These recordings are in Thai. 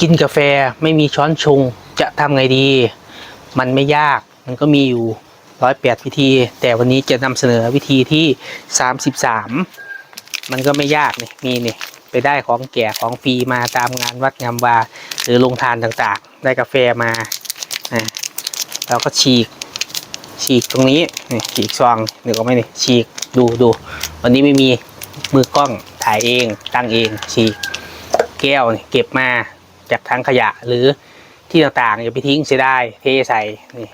กินกาแฟไม่มีช้อนชงจะทำไงดี มันไม่ยากมันก็มีอยู่ร้อยแปดวิธี แต่วันนี้จะนำเสนอวิธีที่สามสิบสามมันก็ไม่ยากนี่มีนี่ไปได้ของแก่ของฟรีมาตามงานวัดงามวาหรือโรงทานต่างๆ ได้กาแฟมาอ่าเราก็ฉีก ฉีกตรงนี้นี่ฉีกซองเดี๋ยวก็ไม่นี่ฉีกดูดูวันนี้ไม่มีมือกล้องถ่ายเองตั้งเองฉีกแก้วเก็บมา จากทางขยะหรือที่ต่างๆอย่าไปทิ้งเสียไดายเทใส่นี่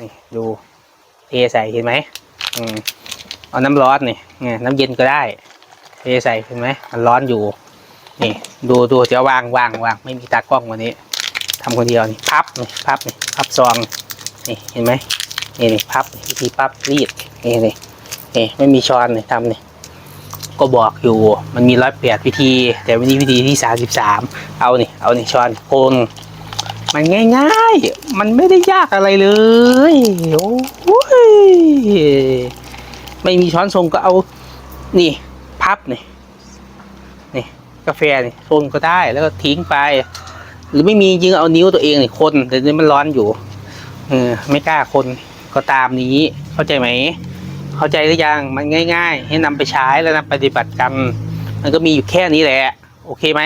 นี่ดูเทใส่เห็นไหมอืมเอาน้ำร้อนนี่เนี่น้ำเย็นก็ได้เทใส่เห็นไหมมันร้อนอยู่ นี่ ดูดูจะวางวางวางไม่มีตากล้องวันนี้ทำคนเดียวนี่พับนี่พับนี่พับซองนี่เห็นไหมนี่นี่พับนี่วิธีพับรีดนี่นี่นี่ไม่มีช้อนนี่ทำนี่ ก็บอกอยู่มันมีร้อยแปดวิธี แต่วันนี้วิธีที่สามสิบสามเอานี่เอานี่ช้อนโคนมันง่ายๆ มันไม่ได้ยากอะไรเลยโอ้ยไม่มีช้อนทรงก็เอา นี่ พับนี่นี่กาแฟนี่ทรงก็ได้แล้วก็ทิ้งไป หรือไม่มีจริงเอานิ้วตัวเองนี่คนแต่นี่มันร้อนอยู่เออไม่กล้าคนก็ตามนี้ เข้าใจไหม เข้าใจหรือยังมันง่าย ๆ ให้นำไปใช้แล้วนำปฏิบัติกัน มันก็มีอยู่แค่นี้แหละ โอเคไหม